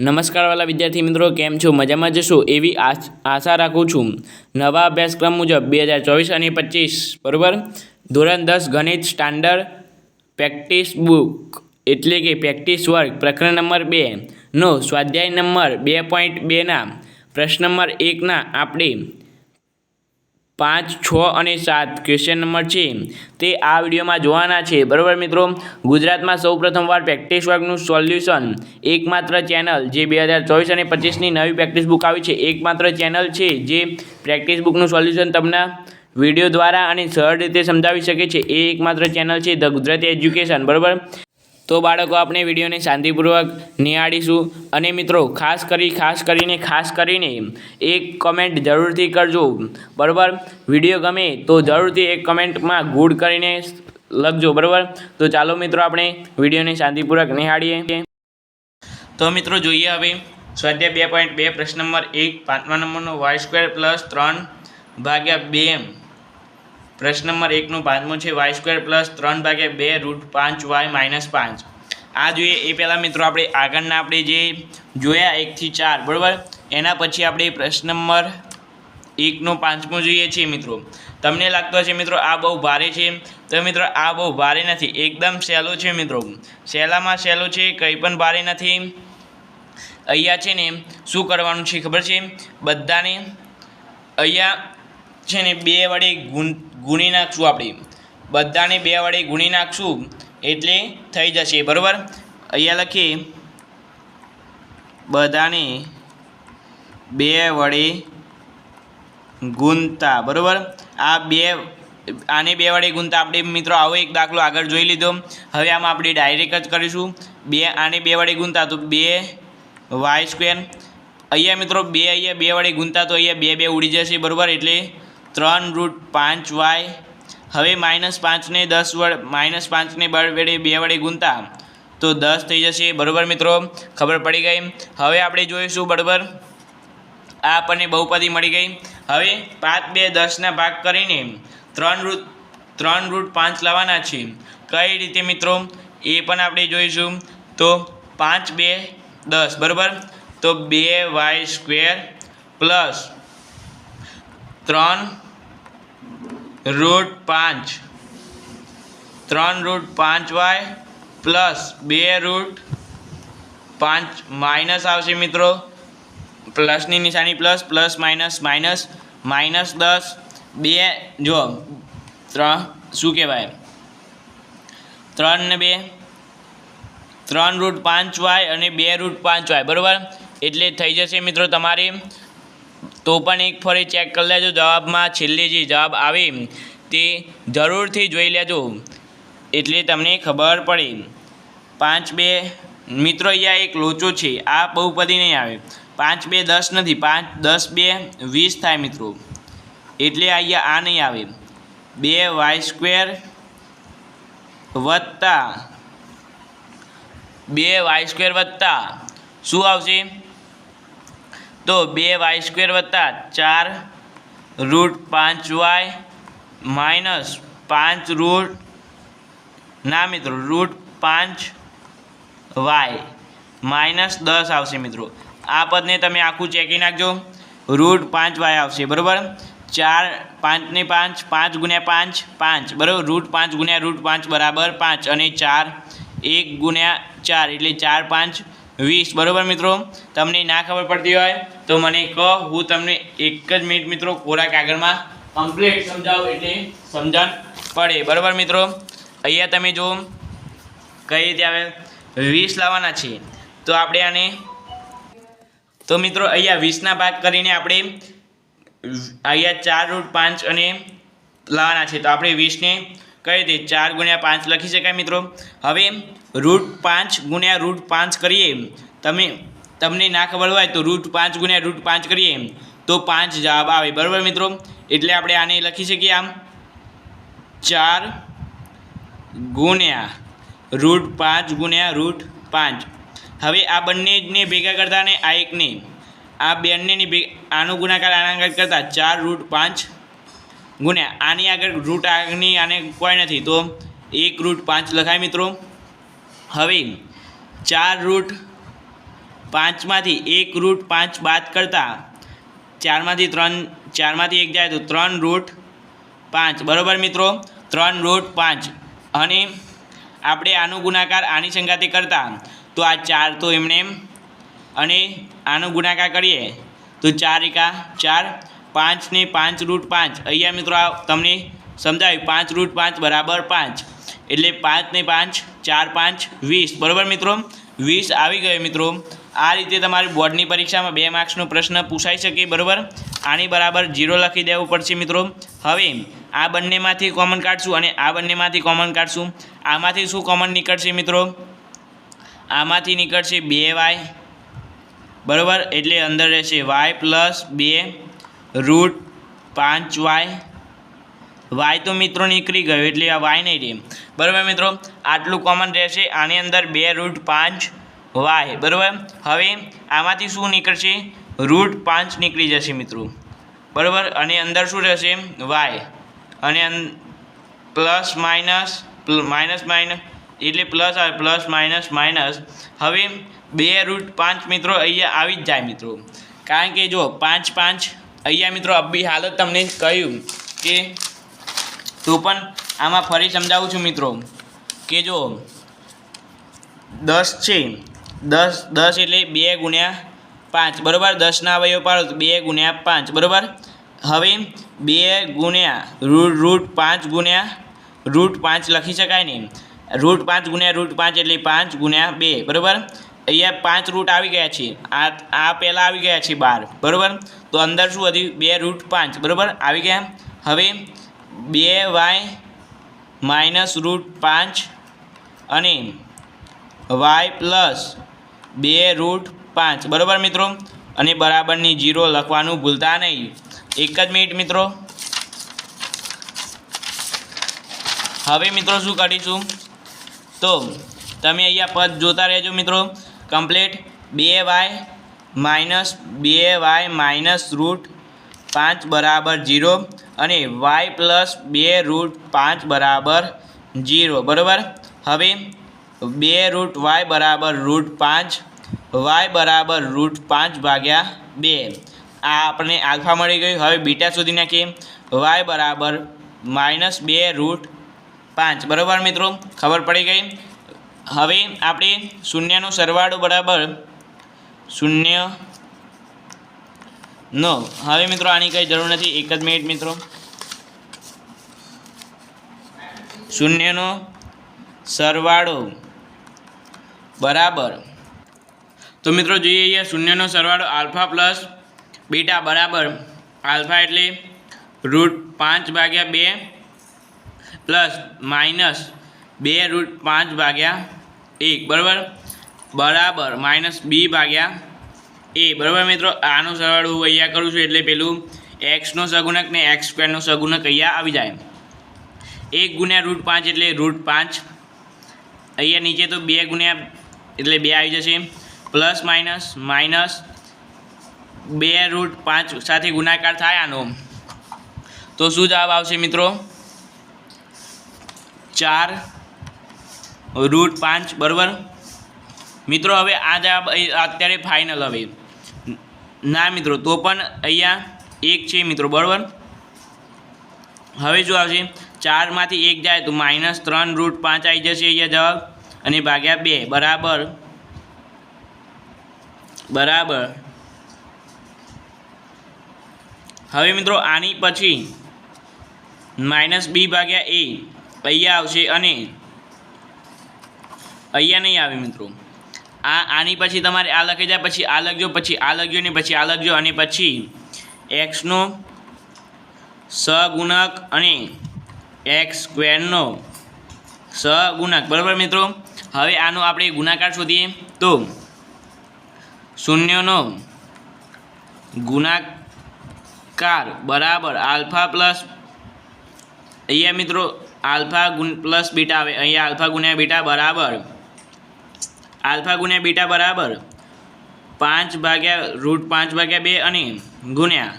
નમસ્કાર વાલા વિદ્યાર્થી મિત્રો, કેમ છો? મજામાં જશો એવી આશ- રાખું છું. નવા અભ્યાસક્રમ મુજબ બે હજાર ચોવીસ અને પચીસ, બરાબર? ધોરણ દસ ગણિત સ્ટાન્ડર્ડ પ્રેક્ટિસ બુક એટલે કે પ્રેક્ટિસ વર્ક પ્રકરણ નંબર બે. નો, સ્વાધ્યાય નંબર બે પોઈન્ટ બેના પ્રશ્ન નંબર એકના આપણે પાંચ, છ અને સાત ક્વેશ્ચન નંબર છે. તે આ વિડીયોમાં જોવાના છે. બરાબર મિત્રો? ગુજરાતમાં સૌ પ્રથમવાર પ્રેક્ટિસ વર્ગનું સોલ્યુશન એકમાત્ર ચેનલ જે બે હજાર ચોવીસ અને પચીસની નવી પ્રેક્ટિસ બુક આવી છે. એકમાત્ર ચેનલ છે જે પ્રેક્ટિસ બુકનું સોલ્યુશન તમને વીડિયો દ્વારા અને સરળ રીતે સમજાવી શકે છે. એ એકમાત્ર ચેનલ છે ધ ગુજરાતી એજ્યુકેશન બરાબર? તો બાળકો, આપણે વિડીયોને શાંતિપૂર્વક નિહાળીશું. અને મિત્રો, ખાસ કરી, ખાસ કરીને ખાસ કરીને એક કમેન્ટ જરૂરથી કરજો. બરાબર? વીડિયો ગમે તો જરૂરથી એક કમેન્ટમાં ગુડ કરીને લખજો, બરાબર? તો ચાલો મિત્રો, આપણે વિડીયોને શાંતિપૂર્વક નિહાળીએ. તો મિત્રો, જોઈએ હવે સ્વાધ્યાય બે પોઈન્ટ બે, પ્રશ્ન નંબર એક, પાંચમા નંબરનો વાય સ્ક્વેર પ્લસ ત્રણ ભાગ્યા બે પ્રશ્ન નંબર એકનું પાંચમું છે વાય સ્ક્વેર પ્લસ ત્રણ ભાગ્યા બે રૂટ પાંચ વાય માઇનસ પાંચ. આ જોઈએ એ પહેલાં મિત્રો આપણે આગળના આપણે જે જોયા એકથી ચાર, બરાબર? એના પછી આપણે પ્રશ્ન નંબર એકનું પાંચમું જોઈએ છીએ મિત્રો. તમને લાગતો હશે મિત્રો આ બહુ ભારે છે. તો મિત્રો આ બહુ ભારે નથી, એકદમ સહેલો છે મિત્રો. સહેલામાં સહેલો છે, કંઈ પણ ભારે નથી. અહીંયા છે ને શું કરવાનું છે ખબર છે? બધાને અહીંયા છે ને બે વડે ગુણ ગુણી નાખશું આપણે. બધાને બે વડે ગુણી નાખશું એટલે થઈ જશે, બરાબર? અહીંયા લખીએ. બધાને બે વડે ગુણતા, બરાબર? આ બે, આને બે વડે ગુણતા. આપણે મિત્રો આવો એક દાખલો આગળ જોઈ લીધો. હવે આમાં આપણે ડાયરેક્ટ જ કરીશું. બે, આને બે વડે ગુણતા, તો બે વાય સ્ક્વેર અહીંયા મિત્રો બે, અહીંયા બે વડે ગુણતા, તો અહીંયા બે બે ઉડી જશે, બરાબર? એટલે ત્રણ રૂટ પાંચ વાય. હવે માઇનસ પાંચને દસ વડ, માઇનસ પાંચને બળ વડે, બે વડે ગુણતા. તો દસ થઈ જશે. બરાબર મિત્રો? ખબર પડી ગઈ? હવે આપણે જોઈશું બરાબર? આ આપણને બહુપદી મળી ગઈ. હવે પાંચ બે દસના ભાગ કરીને ત્રણ રૂટ ત્રણ રૂટ પાંચ લાવવાના છે. કઈ રીતે મિત્રો? એ પણ આપણે જોઈશું. તો પાંચ બે દસ, બરાબર? તો બે વાય સ્ક્વેર પ્લસ ત્રણ રૂટ પાંચ. ત્રણ રૂટ પાંચ વાય પ્લસ બે રૂટ પાંચ માઇનસ આવશે મિત્રો. પ્લસની નિશાની plus plus minus minus minus દસ. બે જો ત્રણ, શું કહેવાય? ત્રણ ને બે. ત્રણ રૂટ પાંચ વાય અને બે રૂટ પાંચ વાય. બરાબર? એટલે થઈ જશે મિત્રો તમારે તો પણ એક ફરી ચેક કરી લેજો. જવાબમાં છેલ્લે જે જવાબ આવે. તે જરૂરથી જોઈ લેજો. એટલે તમને ખબર પડે. પાંચ બે, મિત્રો અહીંયા એક લોચો છે. આ બહુપદી નહીં આવે. પાંચ બે દસ નથી. પાંચ દસ બે વીસ થાય મિત્રો. એટલે અહીંયા આ નહીં આવે. બે વાય સ્ક્વેર વત્તા. બે વાય સ્ક્વેર વત્તા. શું આવશે? તો બે વાય સ્ક્વેર વત્તા ચાર રૂટ પાંચ વાય માઇનસ પાંચ રૂટ, ના મિત્રો, રૂટ પાંચ વાય માઇનસ દસ આવશે મિત્રો. આ પદને તમે આખું ચેકી નાખજો. રૂટ પાંચ વાય આવશે, બરાબર? ચાર પાંચને પાંચ પાંચ ગુણ્યા પાંચ પાંચ, બરાબર? રૂટ પાંચ ગુણ્યા રૂટ પાંચ બરાબર પાંચ અને ચાર, એક ગુણ્યા ચાર, એટલે ચાર પાંચ વીસ, બરાબર મિત્રો? તમને ના ખબર પડતી હોય તો મને કહો, હું તમને એક જ મિનિટ મિત્રો કોરા કાગળમાં કમ્પ્લીટ સમજાવું એટલે સમજણ પડે. બરાબર મિત્રો? અહીંયા તમે જો કઈ રીતે આવે? વીસ લાવવાના છે. તો આપણે આને, તો મિત્રો અહીંયા વીસના ભાગ કરીને આપણે અહીંયા ચાર રૂટ પાંચ અને લાવવાના છે. તો આપણે વીસને કઈ રીતે ચાર ગુણ્યા પાંચ લખી શકાય મિત્રો. હવે રૂટ પાંચ ગુણ્યા રૂટ પાંચ કરીએ. તમે, તમને ના ખબર હોય તો રૂટ પાંચ ગુણ્યા રૂટ પાંચ કરીએ. તો પાંચ જવાબ આવે, બરાબર મિત્રો? એટલે આપણે આને લખી શકીએ આમ. ચાર ગુણ્યા રૂટ પાંચ ગુણ્યા રૂટ પાંચ. હવે આ બંનેને ભેગા કરતા ને આ એકને. આ બંનેની ભેગ, આનો ગુણાકાર આના આગળ કરતાં ચાર રૂટ પાંચ ગુણ્યા, આની આગળ રૂટ આગની આને કોઈ નથી. તો એક રૂટ પાંચ લખાય મિત્રો. હવે ચાર રૂટ પાંચમાંથી એક રૂટ પાંચ બાદ કરતાં ચારમાંથી ત્રણ, ચારમાંથી એક જાય તો ત્રણ રૂટ પાંચ. બરાબર મિત્રો? ત્રણ રૂટ પાંચ. અને આપણે આનો ગુણાકાર આની સંગાતે કરતા, તો આ ચાર તો એમને એમ અને આનો ગુણાકાર કરીએ, તો ચાર એકા ચાર પાંચ ને પાંચ રૂટ પાંચ. અહીંયા મિત્રો આ તમને સમજાવ્યું પાંચ રૂટ પાંચ બરાબર પાંચ. એટલે પાંચ ને પાંચ, ચાર પાંચ, વીસ. બરાબર મિત્રો? વીસ આવી ગયો મિત્રો. આ રીતે તમારી બોર્ડની પરીક્ષામાં બે માર્ક્સનો પ્રશ્ન પૂછાઈ શકે, બરાબર? આની બરાબર જીરો લખી દેવું પડશે મિત્રો. હવે આ બંનેમાંથી કોમન કાઢશું અને આ બંનેમાંથી કોમન કાઢશું. આમાંથી શું કોમન નીકળશે મિત્રો? આમાંથી નીકળશે બે વાય બરાબર? એટલે અંદર રહેશે વાય પ્લસ બે રૂટ પાંચ વાય. વાય તો મિત્રો નીકળી ગયો, એટલે આ વાય નહીં રહે. બરાબર મિત્રો? આટલું કોમન રહેશે. આની અંદર બે રૂટ પાંચ વાય. બરાબર? હવે આમાંથી શું નીકળશે? રૂટ પાંચ નીકળી જશે મિત્રો. બરાબર? અને અંદર શું રહેશે? વાય. અને પ્લસ માઇનસ માઇનસ માઇનસ એટલે પ્લસ પ્લસ માઇનસ માઇનસ. હવે બે રૂટ પાંચ મિત્રો અહીંયા આવી જ જાય મિત્રો. કારણ કે જો પાંચ પાંચ અહીંયા મિત્રો અબી હાલત તમને કહ્યું કે તો પણ આમાં ફરી સમજાવું છું મિત્રો કે જો દસ છે, દસ દસ એટલે બે ગુણ્યા પાંચ. બરાબર? દસના અવયવ પાડો બે ગુણ્યા પાંચ. બરાબર? હવે બે ગુણ્યા રૂટ રૂટ પાંચ ગુણ્યા રૂટ પાંચ લખી શકાય ને. રૂટ પાંચ ગુણ્યા રૂટ પાંચ એટલે પાંચ ગુણ્યા બે. બરાબર? અહીંયા પાંચ રૂટ આવી ગયા છે. આ આ પહેલાં આવી ગયા છે બાર. બરાબર? તો અંદર શું હતી? બે રૂટ પાંચ. બરાબર? આવી ગયા? હવે બે વાય માઇનસ રૂટ પાંચ અને વાય પ્લસ બે રૂટ પાંચ. બરાબર મિત્રો? અને બરાબરની જીરો લખવાનું ભૂલતા નહીં. એક જ મિનિટ મિત્રો. હવે મિત્રો શું કરીશું? તો તમે અહીંયા પદ જોતા રહેજો મિત્રો. કમ્પ્લીટ બે વાય માઇનસ બે વાય માઇનસ રૂટ પાંચ બરાબર જીરો અને વાય પ્લસ બે રૂટ પાંચ બરાબર જીરો બરાબર? હવે બે રૂટ વાય બરાબર રૂટ પાંચ, વાય બરાબર રૂટ પાંચ ભાગ્યા બે. આ આપણને આલ્ફા મળી ગયું. હવે બીટા સુધી નાખીએ. વાય બરાબર માઇનસ બે રૂટ પાંચ, બરાબર મિત્રો? ખબર પડી ગઈ? હવે આપણે શૂન્યનો સરવાળો બરાબર શૂન્ય નો. હવે મિત્રો આની કંઈ જરૂર નથી. એક જ મિનિટ મિત્રો. શૂન્યનો સરવાળો બરાબર. તો મિત્રો જોઈએ અહીંયા શૂન્યનો સરવાળો આલ્ફા પ્લસ બીટા બરાબર. આલ્ફા એટલે રૂટ પાંચ ભાગ્યા બે પ્લસ માઇનસ બે રૂટ પાંચ ભાગ્યા એક, બરાબર? બરાબર, માઇનસ બી ભાગ્યા એ. બરાબર મિત્રો? આનો સરવાળો હું અહીંયા કરું છું એટલે પેલું એક્સનો સગુણક ને એક્સ સ્ક્વેરનો સગુણક અહીંયા આવી જાય. એક ગુણ્યા રૂટ પાંચ એટલે રૂટ પાંચ. અહીંયા નીચે તો બે ગુણ્યા એટલે બે આવી જશે. પ્લસ માઇનસ માઇનસ બે રૂટ પાંચ સાથે ગુણાકાર થાય આનો. તો શું જવાબ આવશે મિત્રો? ચાર રૂટ પાંચ, બરાબર? મિત્રો, હવે આ જવાબ અત્યારે ફાઇનલ હવે. ના મિત્રો, તો પણ અહીંયા એક છે મિત્રો, બરાબર? હવે શું આવશે? ચારમાંથી એક જાય તો માઇનસ ત્રણ રૂટ પાંચ આવી જશે અહીંયા જવાબ. અને ભાગ્યા બે, બરાબર? બરાબર. હવે મિત્રો, આની પછી માઇનસ બી ભાગ્યા એ, અહીંયા આવશે અને અહીંયા નહીં આવે મિત્રો. આ આની પછી તમારે આ લખી જાય, પછી આ લખજો, પછી આ લખજો ને પછી આ લખજો અને પછી એક્સનો સગુણક અને એક્સ સ્ક્વેરનો સગુણક. બરાબર મિત્રો? હવે આનો આપણે ગુણાકાર શોધીએ. તો શૂન્યનો ગુણાકાર બરાબર આલ્ફા પ્લસ અહીંયા મિત્રો આલ્ફા ગુણ પ્લસ બીટા આવે. અહીંયા આલ્ફા ગુણ્યા બીટા બરાબર આલ્ફા ગુણ્યા બીટા બરાબર પાંચ ભાગ્યા રૂટ પાંચ ભાગ્યા બે અને ગુણ્યા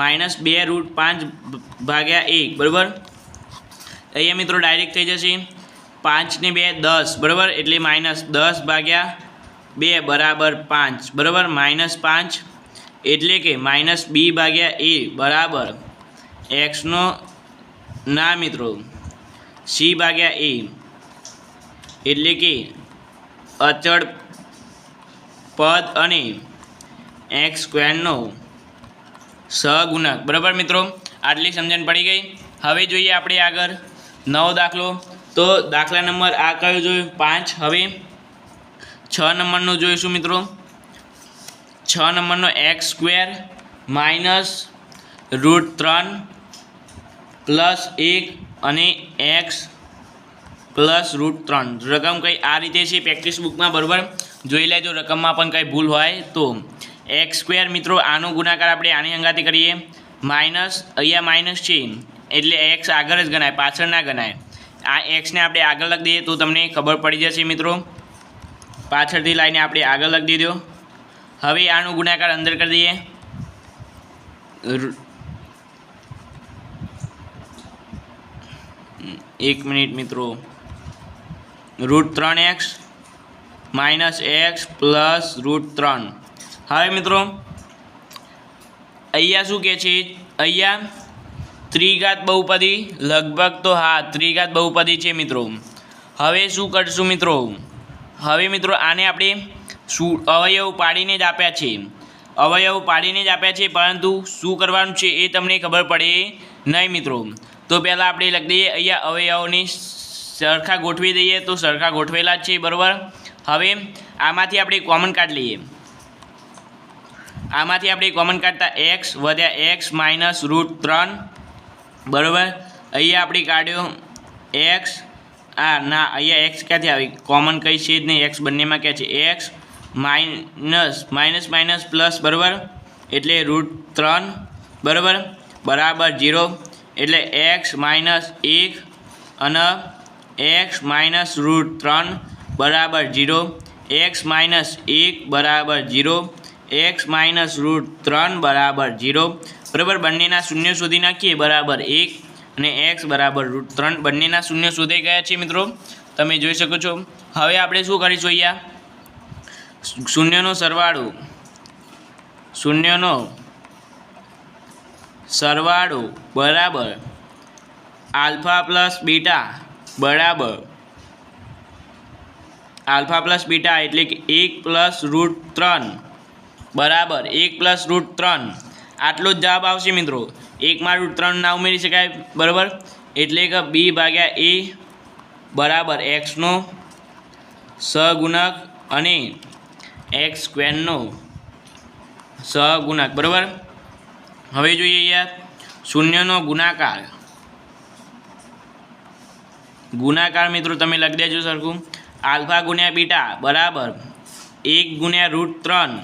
માઇનસ બે રૂટ પાંચ ભાગ્યા એક, બરાબર? અહીંયા મિત્રો ડાયરેક્ટ થઈ જશે પાંચને બે દસ, બરાબર? એટલે માઇનસ દસ ભાગ્યા બે બરાબર પાંચ, બરાબર? માઇનસ પાંચ એટલે કે માઇનસ બી ભાગ્યા એ, બરાબર? એક્સનો ના મિત્રો, સી ભાગ્યા એ એટલે કે અચળ પદ અને એક્સ સ્ક્વેરનો સહગુણક. બરાબર મિત્રો? આટલી સમજણ પડી ગઈ. હવે જોઈએ આપણે આગળ નવો દાખલો. તો દાખલા નંબર આ કયો જોયું? પાંચ. હવે છ નંબરનો જોઈશું મિત્રો? છ નંબરનો એક્સ સ્ક્વેર માઇનસ રૂટ ત્રણ પ્લસ એક અને એક્સ પ્લસ રૂટ ત્રણ. રકમ કંઈ આ રીતે છે? પ્રેક્ટિસ બુકમાં બરાબર? જોઈ લેજો, રકમમાં પણ કંઈ ભૂલ હોય તો. એક્સ સ્ક્વેર મિત્રો, આનો ગુણાકાર આપણે આની અંગાથી કરીએ. માઇનસ અહીંયા માઇનસ છે. એટલે એક્સ આગળ જ ગણાય, પાછળ ના ગણાય. આ એક્સને આપણે આગળ લખી દઈએ તો તમને ખબર પડી જશે મિત્રો. પાછળથી લાઈને આપણે આગળ લખી દીધો. હવે આનો ગુણાકાર અંદર કરી દઈએ. એક મિનિટ મિત્રો. રૂટ ત્રણ X, minus X plus root ત્રણ. હવે મિત્રો. અહીંયા શું કહે છે? અહીંયા ત્રિઘાત બહુપદી લગભગ તો હા, ત્રિઘાત બહુપદી છે મિત્રો. હવે શું કરશું મિત્રો? હવે મિત્રો આને આપણે શું અવયવ પાડીને જ આપ્યા છે. અવયવ પાડીને જ આપ્યા છે, પરંતુ શું કરવાનું છે એ તમને ખબર પડે નહીં મિત્રો. તો પહેલાં આપણે લખી દઈએ, અહીંયા અવયવોને સરખા ગોઠવી દઈએ તો સરખા ગોઠવેલા જ છે બરાબર. હવે આમાંથી આપણે કોમન કાર્ડ લઈએ. આમાંથી આપણે કોમન કાઢતા એક્સ વધ્યા એક્સ માઇનસ રૂટ ત્રણ. બરાબર? અહીંયા આપણે કાઢ્યો એક્સ આ, ના, અહીંયા એક્સ ક્યાંથી આવી? કોમન કઈ છે જ નહીં એક્સ બંનેમાં ક્યાં છે? X minus minus minus plus બરાબર? એટલે રૂટ ત્રણ, બરાબર? બરાબર જીરો એટલે એક્સ માઇનસ એક અને એક્સ માઇનસ રૂટ ત્રણ બરાબર જીરો એક્સ માઇનસ એક બરાબર જીરો એક્સ માઇનસ રૂટ ત્રણ બરાબર જીરો બરાબર બંનેના શૂન્ય શોધી નાખીએ, બરાબર એક અને એક્સ બરાબર રૂટ ત્રણ બંનેના શૂન્ય શોધાઈ ગયા છે મિત્રો. તમે જોઈ શકો છો. હવે આપણે શું કરીશું અહીંયા? શૂન્યનો સરવાળો શૂન્યનો સરવાળો બરાબર આલ્ફા પ્લસ બીટા બરાબર. આલ્ફા પ્લસ બીટા એટલે કે એક પ્લસ રૂટ ત્રણ. બરાબર, એક પ્લસ રૂટ ત્રણ. આટલો જ જવાબ આવશે મિત્રો. એકમાં રૂટ ત્રણ ના ઉમેરી શકાય, બરાબર? એટલે કે બી ભાગ્યા એ, બરાબર એક્સનો સહગુણક અને એક્સ સ્ક્વેરનો સહગુણક, બરાબર? હવે જોઈએ અહીંયા શૂન્યનો ગુણાકાર. ગુણાકાર મિત્રો, તમે લખી દેજો સરખું. આલ્ફા ગુણ્યા બીટા, બરાબર. એક ગુણ્યા રૂટ ત્રણ,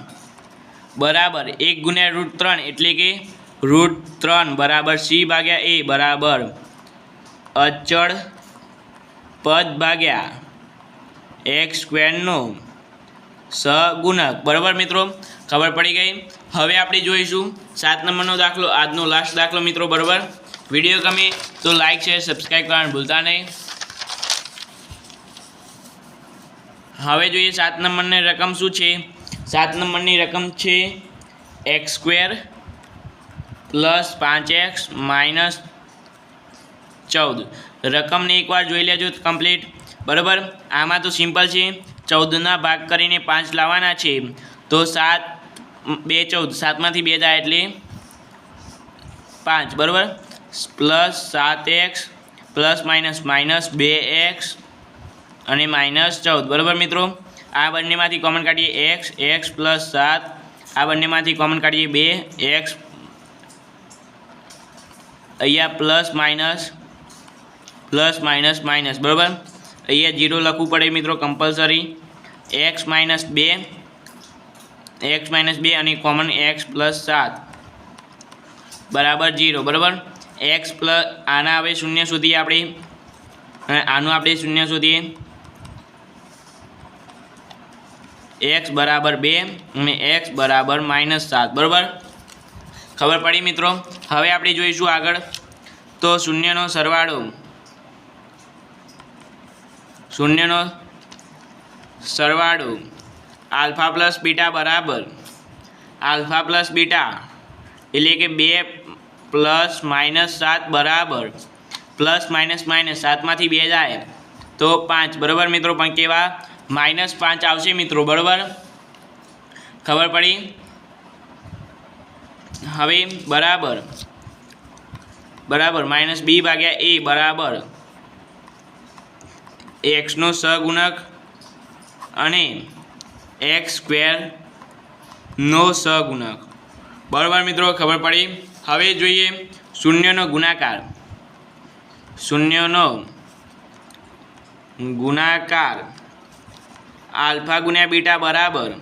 બરાબર. એક ગુણ્યા રૂટ ત્રણ એટલે કે રૂટ ત્રણ, બરાબર. સી ભાગ્યા એ, બરાબર. અચળ પદ ભાગ્યા એક્સ સ્ક્વેરનો સગુણક, બરાબર મિત્રો? ખબર પડી ગઈ? હવે આપણે જોઈશું સાત નંબરનો દાખલો, આજનો લાસ્ટ દાખલો મિત્રો, બરાબર? વીડિયો ગમે તો લાઈક શેર સબસ્ક્રાઈબ કરવાનું ભૂલતા નહીં. હવે જોઈએ સાત નંબરની રકમ શું છે? સાત નંબરની રકમ છે એક્સ સ્ક્વેર પ્લસ પાંચ એક્સ માઇનસ ચૌદ. રકમને એકવાર જોઈ લેજો કમ્પ્લીટ. બરાબર? આમાં તો સિમ્પલ છે. ચૌદના ભાગ કરીને પાંચ લાવવાના છે. તો સાત, બે ચૌદ. સાતમાંથી બે થાય એટલે પાંચ. બરાબર? પ્લસ સાત એક્સ પ્લસ માઇનસ માઇનસ બે એક્સ અને માઇનસ ચૌદ. બરાબર મિત્રો? આ બંનેમાંથી કોમન કાઢીએ એક્સ એક્સ પ્લસ સાત. આ બંનેમાંથી કોમન કાઢીએ બે એક્સ અહીંયા plus minus plus minus minus બરાબર? અહીંયા જીરો લખવું પડે મિત્રો કમ્પલસરી એક્સ માઇનસ બે એક્સ માઇનસ બે અને કોમન એક્સ પ્લસ સાત. બરાબર જીરો બરાબર? એક્સ પ્લસ આના હવે શૂન્ય સુધી આપણે આનું આપણે શૂન્ય શોધીએ એક્સ બરાબર બે અને એક્સ બરાબર માઇનસ સાત. બરાબર? ખબર પડી મિત્રો? હવે આપણે જોઈશું આગળ. તો શૂન્યનો સરવાળો. શૂન્યનો સરવાળો આલ્ફા પ્લસ બીટા બરાબર. આલ્ફા પ્લસ બીટા એટલે કે બે પ્લસ માઇનસ સાત બરાબર. પ્લસ માઇનસ માઇનસ સાતમાંથી બે જાય. તો પાંચ, બરાબર મિત્રો? પણ કેવા? માઇનસ પાંચ આવશે મિત્રો, બરાબર? ખબર પડી? હવે બરાબર. બરાબર, માઇનસ બી ભાગ્યા એ, બરાબર. એક્સનો સગુણક અને એક્સ સ્ક્વેરનો સગુણક. બરાબર મિત્રો, ખબર પડી? હવે જોઈએ શૂન્યનો ગુણાકાર. શૂન્યનો ગુણાકાર. આલ્ફા ગુણ્યા બીટા બરાબર.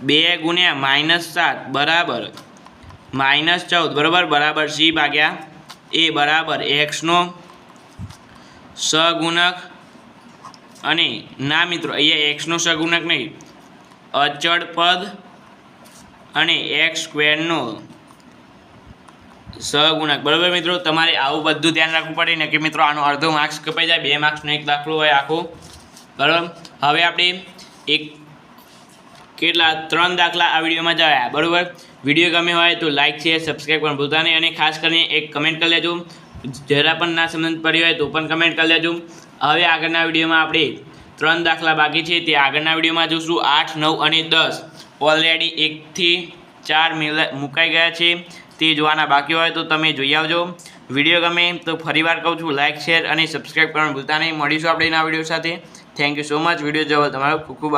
બે ગુણ્યા માઇનસ સાત બરાબર. માઇનસ ચૌદ બરાબર? બરાબર. સી ભાગ્યા એ બરાબર. એક્સનો સગુણક. અને ના મિત્રો, અહીંયા એક્સનો સગુણક નહીં. અચળ પદ અને એક્સ સ્ક્વેરનો સહગુણક. બરાબર મિત્રો? તમારે આવું બધું ધ્યાન રાખવું પડે ને કે મિત્રો આનો અડધો માર્ક્સ કપાઈ જાય, બે માર્ક્સનો એક દાખલો હોય આખો. બરાબર? હવે આપણે એક કેટલા? ત્રણ દાખલા આ વિડીયોમાં જવાયા બરાબર? વીડિયો ગમે હોય તો લાઇક છે સબસ્ક્રાઈબ પણ ભૂલતા નહીં અને ખાસ કરીને એક કમેન્ટ કરી લેજો. જરા પણ ના સમજ પડી હોય તો પણ કમેન્ટ કરી લેજો. હવે આગળના વિડીયોમાં આપણે ત્રણ દાખલા બાકી છે. તે આગળના વિડીયોમાં જોશું આઠ, નવ અને દસ. ઓલરેડી એકથી ચાર મુકાઈ ગયા છે. તે જોવાના બાકી હોય તો તમે જોઈ આવજો. વીડિયો ગમે તો ફરીવાર કહું છું લાઇક શેર અને સબસ્ક્રાઈબ કરવાનું ભૂલતા નહીં. મળીશું આપણે એના વીડિયો સાથે. Thank you so much video જોવા તમારો ખૂબ ખૂબ